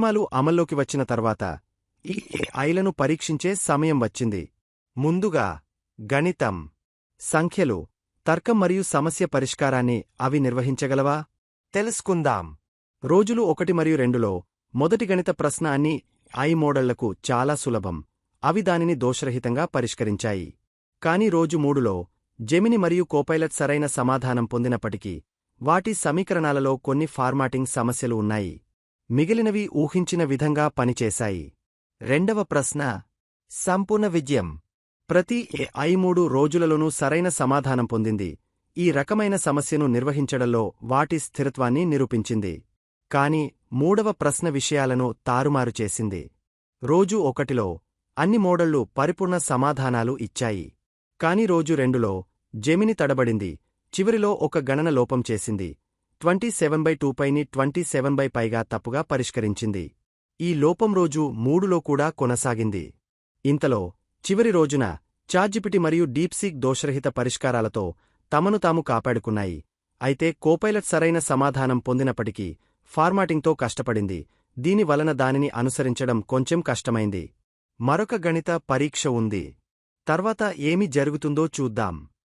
నియమాలు అమల్లోకి వచ్చిన తర్వాత ఈ ఐలను పరీక్షించే సమయం వచ్చింది. ముందుగా గణితం సంఖ్యలు తర్కం మరియు సమస్య పరిష్కారాన్ని అవి నిర్వహించగలవా? తెలుసుకుందాం. రోజులు ఒకటి మరియు రెండులో మొదటి గణిత ప్రశ్న అన్ని ఐ మోడళ్ళకు చాలా సులభం. అవి దానిని దోషరహితంగా పరిష్కరించాయి. కాని రోజు మూడులో జెమిని మరియు కోపైలట్ సరైన సమాధానం పొందినప్పటికీ వాటి సమీకరణాలలో కొన్ని ఫార్మాటింగ్ సమస్యలు ఉన్నాయి. మిగిలినవి ఊహించిన విధంగా పనిచేశాయి. రెండవ ప్రశ్న సంపూర్ణ విజయం. ప్రతి ఐ మూడు రోజులలోనూ సరైన సమాధానం పొందింది. ఈ రకమైన సమస్యను నిర్వహించడంలో వాటి స్థిరత్వాన్ని నిరూపించింది. కాని మూడవ ప్రశ్న విషయాలను తారుమారు చేసింది. రోజు ఒకటిలో అన్ని మోడళ్ళు పరిపూర్ణ సమాధానాలు ఇచ్చాయి. కాని రోజు రెండులో జెమిని తడబడింది. చివరిలో ఒక గణన లోపం చేసింది. ట్వంటీ సెవెన్ బై టూ పైని ట్వంటీ సెవెన్ బై పైగా తప్పుగా పరిష్కరించింది. ఈ లోపం రోజు మూడులో కూడా కొనసాగింది. ఇంతలో చివరి రోజున చార్జిపిటి మరియు డీప్సీక్ దోషరహిత పరిష్కారాలతో తమను తాము కాపాడుకున్నాయి. అయితే కోపైలట్ సరైన సమాధానం పొందినప్పటికీ ఫార్మాటింగ్తో కష్టపడింది. దీని వలన దానిని అనుసరించడం కొంచెం కష్టమైంది. మరొక గణిత పరీక్ష ఉంది. తర్వాత ఏమి జరుగుతుందో చూద్దాం.